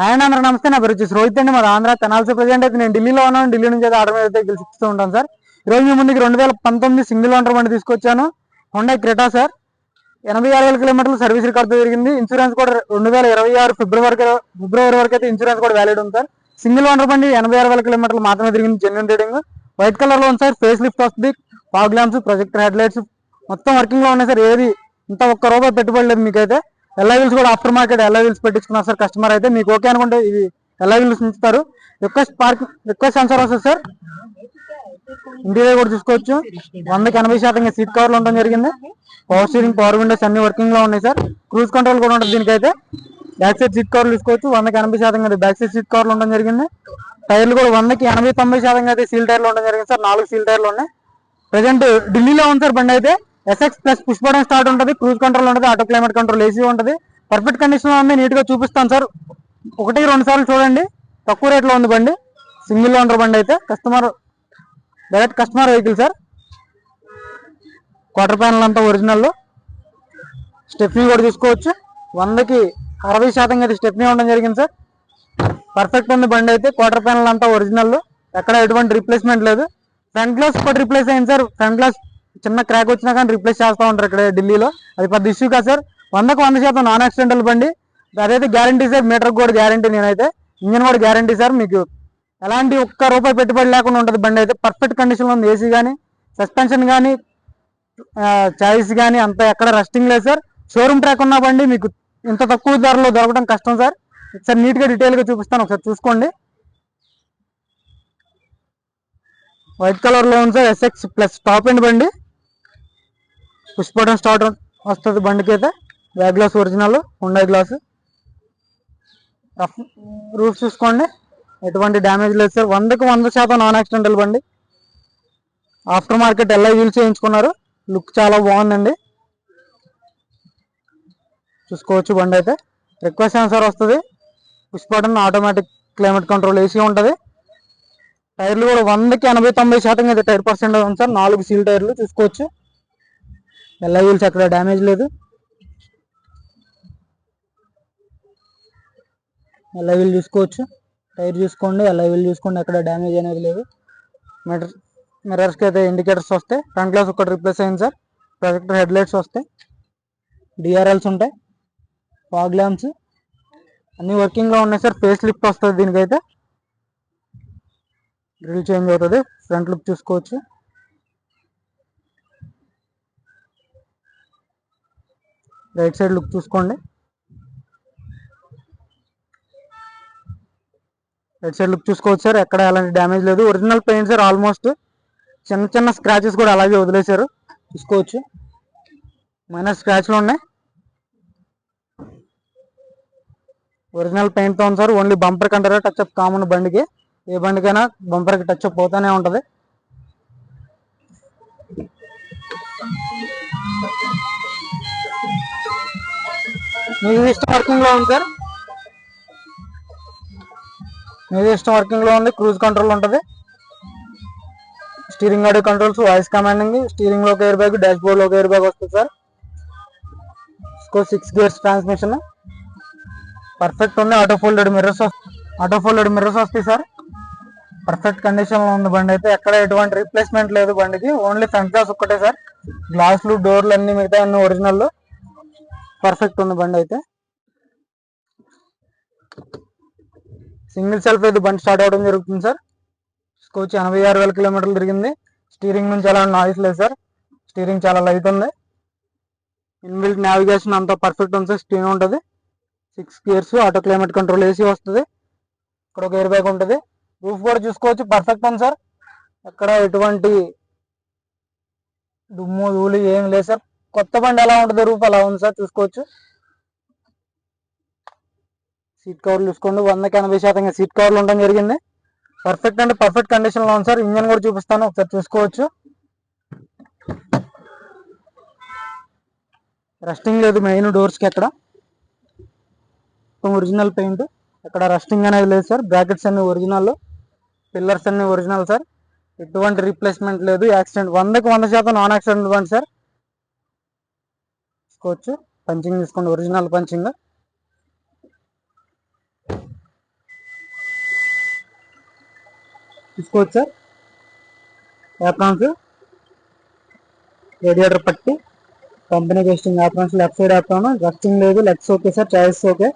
Hi అండి అందరూ నమస్తే. నా పేరు వచ్చేసి రోహిత్ అండి. మరి ఆంధ్ర తెనాల్సి ప్రజెంట్ అయితే నేను ఢిల్లీలో ఉన్నాను. ఢిల్లీ నుంచి అయితే మీద అయితే గెలిచిస్తూ ఉంటాను సార్. ఈరోజు మీ ముందుకి రెండు వేల పంతొమ్మిది సింగిల్ ఓనర్ బండి తీసుకొచ్చాను. Honda Creta sir. ఎనభై ఆరు వేల కిలోమీటర్లు సర్వీస్ రికార్డు జరిగింది. ఇన్సూరెన్స్ కూడా రెండు వేల ఇరవై ఆరు ఫిబ్రవరి ఫిబ్రవరి వరకు అయితే ఇన్సూరెన్స్ కూడా వ్యాలిడ్ ఉంది సార్. సింగిల్ ఓనర్ బండి ఎనభై ఆరు వేల కిలోమీటర్లు మాత్రమే తిరిగింది. జెన్యున్ రీడింగ్ వైట్ కలర్లో ఉంది సార్. ఫేస్ లిఫ్ట్ వస్తుంది. Fog lamps projector head lights మొత్తం వర్కింగ్లో ఉన్నాయి సార్. ఏది ఇంత ఒక్క రూపాయి పెట్టుబడి లేదు మీకైతే. ఎల్ఐవిల్స్ కూడా ఆఫ్టర్ మార్కెట్ ఎల్ఐవిల్స్ పెట్టించుకున్నారు సార్ కస్టమర్ అయితే. మీకు ఓకే అనుకుంటే ఇది ఎల్ఐవిల్స్ ఉంచుతారు రిక్వెస్ట్ పార్క్ రిక్వెస్ట్ సెన్సార్ వస్తుంది సార్. ఇంటీరియర్ కూడా చూసుకోవచ్చు. వందకి ఎనభై శాతంగా సీట్ కవర్లు ఉండడం జరిగింది. పవర్ స్టీరింగ్ పవర్ విండోస్ అన్ని వర్కింగ్లో ఉన్నాయి సార్. క్రూజ్ కంట్రోల్ కూడా ఉంటుంది దీనికైతే. బ్యాక్ సైడ్ సీట్ కవర్లు తీసుకోవచ్చు వందకి ఎనభై శాతంగా బ్యాక్ సైడ్ సీట్ కవర్లు ఉండడం జరిగింది. టైర్లు కూడా వందకి ఎనభై తొంభై శాతంగా అయితే సీల్ టైర్లు ఉండడం జరిగింది సార్. నాలుగు సీల్ టైర్లు ఉన్నాయి. ప్రజెంట్ ఢిల్లీలో ఉంది సార్ బండి అయితే. SX plus push button start ఉంటుంది క్రూజ్ కంట్రోల్ ఉంటుంది ఆటో క్లైమేట్ కంట్రోల్ ఏసీ ఉంటుంది. పర్ఫెక్ట్ కండిషన్ ఉంది నీట్గా చూపిస్తాను సార్. ఒకటి రెండు సార్లు చూడండి. తక్కువ రేట్లో ఉంది బండి. సింగిల్ ఓనర్ బండి అయితే customer direct customer vehicle sir. Quarter panel అంతా ఒరిజినల్ స్టెప్నీ కూడా తీసుకోవచ్చు. వందకి అరవై శాతం అయితే స్టెప్నీ ఉండడం జరిగింది సార్. పర్ఫెక్ట్ ఉంది బండి అయితే. క్వార్టర్ ప్యానల్ అంతా ఒరిజినల్ ఎక్కడ ఎటువంటి రిప్లేస్మెంట్ లేదు. ఫ్రంట్ గ్లాస్ ఒకటి రిప్లేస్ అయింది సార్. ఫ్రంట్ గ్లాస్ చిన్న క్రాక్ వచ్చినా కానీ రిప్లేస్ చేస్తూ ఉంటారు ఇక్కడ ఢిల్లీలో. అది పెద్ద ఇష్యూ కాదు సార్. వందకు వంద శాతం నాన్ యాక్సిడెంటల్ బండి. అదైతే గ్యారంటీ సార్ మీటర్ కూడా గ్యారంటీ నేనైతే. ఇంజన్ కూడా గ్యారంటీ సార్ మీకు. ఎలాంటి ఒక్క రూపాయి పెట్టుబడి లేకుండా ఉంటుంది బండి అయితే. పర్ఫెక్ట్ కండిషన్లో ఉంది ఏసీ కానీ సస్పెన్షన్ కానీ చాయిస్ కానీ అంత ఎక్కడ రెస్టింగ్ లేదు సార్. షోరూమ్ ట్రాక్ ఉన్న బండి మీకు ఇంత తక్కువ ధరలో దొరకడం కష్టం సార్. సార్ నీట్గా డీటెయిల్గా చూపిస్తాను ఒకసారి చూసుకోండి. వైట్ కలర్లో ఉంది sir SX plus top end బండి. పుష్ బటన్ స్టార్ట్ వస్తుంది బండికి అయితే back glass original Hyundai glass. Roof చూసుకోండి. ఎటువంటి డ్యామేజ్ లేదు సార్. వందకు వంద శాతం నాన్ యాక్సిడెంటల్ బండి. ఆఫ్టర్ మార్కెట్ ఎల్ఐ వీల్స్ చేయించుకున్నారు. లుక్ చాలా బాగుందండి. చూసుకోవచ్చు బండి అయితే. రిక్వెస్ట్ సెన్సార్ వస్తుంది. Push button automatic climate control AC ఉంటుంది. టైర్లు కూడా వందకి ఎనభై తొంభై శాతం అయితే టైర్ పర్సెంట్ ఉంది సార్. నాలుగు సీల్ టైర్లు చూసుకోవచ్చు. ఎల్ఐ వీల్స్ ఎక్కడ డ్యామేజ్ లేదు. ఎల్ఐ వీల్ చూసుకోవచ్చు. టైర్ చూసుకోండి ఎల్ఐ వీల్ చూసుకోండి ఎక్కడ డ్యామేజ్ అనేది లేదు. మిర్రర్ మిర్రర్స్కి అయితే ఇండికేటర్స్ వస్తాయి. ఫ్రంట్ గ్లాస్ ఒకటి రిప్లేస్ అయింది సార్. ప్రొజెక్టర్ హెడ్ లైట్స్ వస్తాయి. డిఆర్ఎల్స్ ఉంటాయి. Fog lamps. అన్నీ వర్కింగ్లో ఉన్నాయి సార్. ఫేస్ లిఫ్ట్ వస్తుంది దీనికైతే. గ్రిల్ చేంజ్ అవుతుంది. ఫ్రంట్ లుక్ చూసుకోవచ్చు. రైట్ సైడ్ లుక్ చూసుకోండి. రైట్ సైడ్ లుక్ చూసుకోవచ్చు సార్. ఎక్కడ ఎలాంటి డ్యామేజ్ లేదు. ఒరిజినల్ పెయింట్ సార్ ఆల్మోస్ట్ చిన్న చిన్న స్క్రాచెస్ కూడా అలాగే వదిలేశారు. చూసుకోవచ్చు. మైనర్ స్క్రాచ్లు ఉన్నాయి. ఒరిజినల్ పెయింట్తో ఉంది సార్. ఓన్లీ బంపర్ కంటారా టచ్ అప్ కామన్ బండికి. ఏ బండికైనా బంపర్కి టచ్ అప్ పోతానే ఉంటుంది. మీకు ఇష్టం వర్కింగ్లో ఉంది సార్. మీకు ఇష్టం వర్కింగ్లో ఉంది క్రూజ్ కంట్రోల్ ఉంటుంది. Steering audio controls voice commanding స్టీరింగ్లో ఒక ఎయిర్ బ్యాగ్ డాష్ బోర్డ్లో ఒక ఎయిర్ బ్యాగ్ వస్తుంది sir. Six gears transmission. Perfect ఉంది auto folded mirrors auto folded mirrors వస్తాయి సార్. పర్ఫెక్ట్ కండిషన్లో ఉంది బండి అయితే ఎక్కడ ఎటువంటి రీప్లేస్మెంట్ లేదు బండికి ఓన్లీ ఫ్రంట్ గ్లాస్ ఒక్కటే సార్. గ్లాసులు డోర్లు అన్ని మిగతా అన్ని ఒరిజినల్ పర్ఫెక్ట్ ఉంది బండి అయితే. సింగిల్ సెల్ఫ్ అయితే బండి స్టార్ట్ అవ్వడం జరుగుతుంది సార్. స్కోచ్ ఎనభై ఆరు వేల కిలోమీటర్లు తిరిగింది. స్టీరింగ్ నుంచి ఎలాంటి నాయిస్ లేదు సార్. స్టీరింగ్ చాలా లైట్ ఉంది. ఇన్బిల్ట్ నావిగేషన్ అంతా పర్ఫెక్ట్ ఉంది సార్. స్క్రీన్ ఉంటుంది. Six gears auto climate control AC వస్తుంది. ఇక్కడ ఒక ఎయిర్ బ్యాగ్ ఉంటుంది. రూఫ్ కూడా చూసుకోవచ్చు. పర్ఫెక్ట్ ఉంది సార్. ఎక్కడ ఎటువంటి దుమ్ము ధూళి ఏం లేదు సార్. కొత్త బండి ఎలా ఉంటుందో రూపు అలా ఉంది సార్ చూసుకోవచ్చు? సీట్ కవర్లు చూసుకోండి. వందకి ఎనభై శాతంగా సీట్ కవర్లు ఉండడం జరిగింది. పర్ఫెక్ట్ అంటే పర్ఫెక్ట్ కండిషన్లో ఉంది సార్. ఇంజన్ కూడా చూపిస్తాను. ఒకసారి చూసుకోవచ్చు. రస్టింగ్ లేదు. మెయిన్ డోర్స్కి ఎక్కడ? ఒరిజినల్ పెయింట్ ఎక్కడ రస్టింగ్ అనేది లేదు సార్. బ్రాకెట్స్ అన్ని ఒరిజినల్ పిల్లర్స్ అన్ని ఒరిజినల్ సార్. ఎటువంటి రీప్లేస్మెంట్ లేదు. యాక్సిడెంట్ వందకి వంద శాతం నాన్ యాక్సిడెంట్ బండి సార్. తీసుకోవచ్చు. పంచింగ్ చూసుకోండి ఒరిజినల్ పంచింగ్. తీసుకోవచ్చు? Sir aprons. రేడియేటర్ పట్టి. Company wasting aprons. Left side apron. Rusting లేదు. Legs okay sir. Choice okay.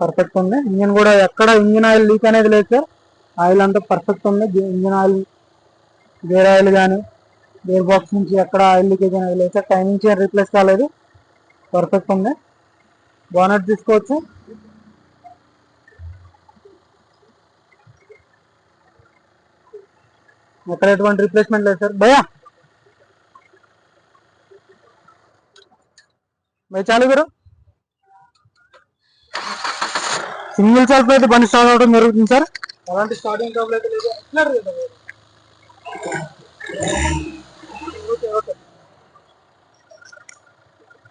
Perfect ఉంది. ఇంజన్ కూడా ఎక్కడ ఇంజన్ ఆయిల్ లీక్ అనేది లేదు సార్. ఆయిల్ అంతా పర్ఫెక్ట్ ఉంది. ఇంజిన్ ఆయిల్ గేర్ ఆయిల్ కానీ గేర్ బాక్స్ నుంచి ఎక్కడ ఆయిల్ లీకేజ్ అనేది లేదు సార్. టైమింగ్ చైన్ రీప్లేస్ కాలేదు. పర్ఫెక్ట్ ఉంది. బోనట్ తీసుకోవచ్చు. ఎక్కడ ఎటువంటి రిప్లేస్మెంట్ లేదు సార్. భయా భయ చాలు గారు. సింగిల్ సెల్ఫ్ అయితే బండి స్టార్ట్ అవడం జరుగుతుంది సార్. అలాంటి స్టార్టింగ్ ట్రబుల్ అయితే లేదు ఎట్లా లేదు భయ్యా? ఓకే ఓకే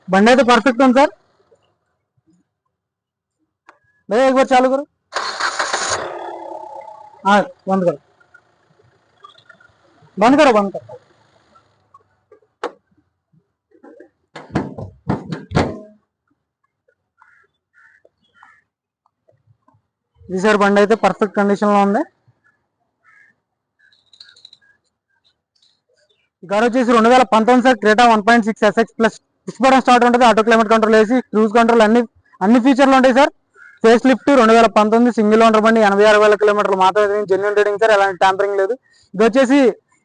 బండి అయితే పర్ఫెక్ట్ ఉంది సార్ भैया एक बार चालू करो हाँ बंद करो बंद करो बंद करो ఇది సార్ బండి అయితే పర్ఫెక్ట్ కండిషన్ లో ఉంది ఈ కార్ వచ్చేసి రెండు వేల పంతొమ్మిది sir Creta one point six S X plus push button start ఉంటుంది. ఆటో క్లైమేట్ కంట్రోల్ వేసి క్రూజ్ కంట్రోల్ అన్ని అన్ని ఫీచర్లు ఉంటాయి సార్. ఫేస్ లిఫ్ట్ రెండు వేల పంతొమ్మిది సింగిల్ ఓనర్ బండి ఎనభై ఆరు వేల కిలోమీటర్లు మాత్రమే జెన్యున్ రేటింగ్ సార్ ఎలాంటి ట్యాంపరింగ్ లేదు. ఇది వచ్చేసి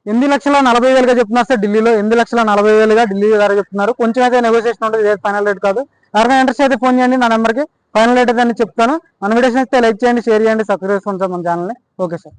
ఎనిమిది లక్షల నలభై వేలుగా చెప్తున్నారు సార్ ఢిల్లీలో. ఎనిమిది లక్షల నలభై వేలుగా ఢిల్లీ ధర చెప్తున్నారు. కొంచెం అయితే నెగోసియేషన్ ఉంటుంది. ఇదే ఫైనల్ రేట్ కాదు. ఎవరైనా ఇంట్రెస్ట్ అయితే ఫోన్ చేయండి. నా నెంబర్కి ఫైనల్ రేట్ అయితే చెప్తాను. మన వీడియోస్ అయితే లైక్ చేయండి షేర్ చేయండి సబ్స్క్రైబ్ చేసుకోండి సార్ మన ఛానల్ని ఓకే సార్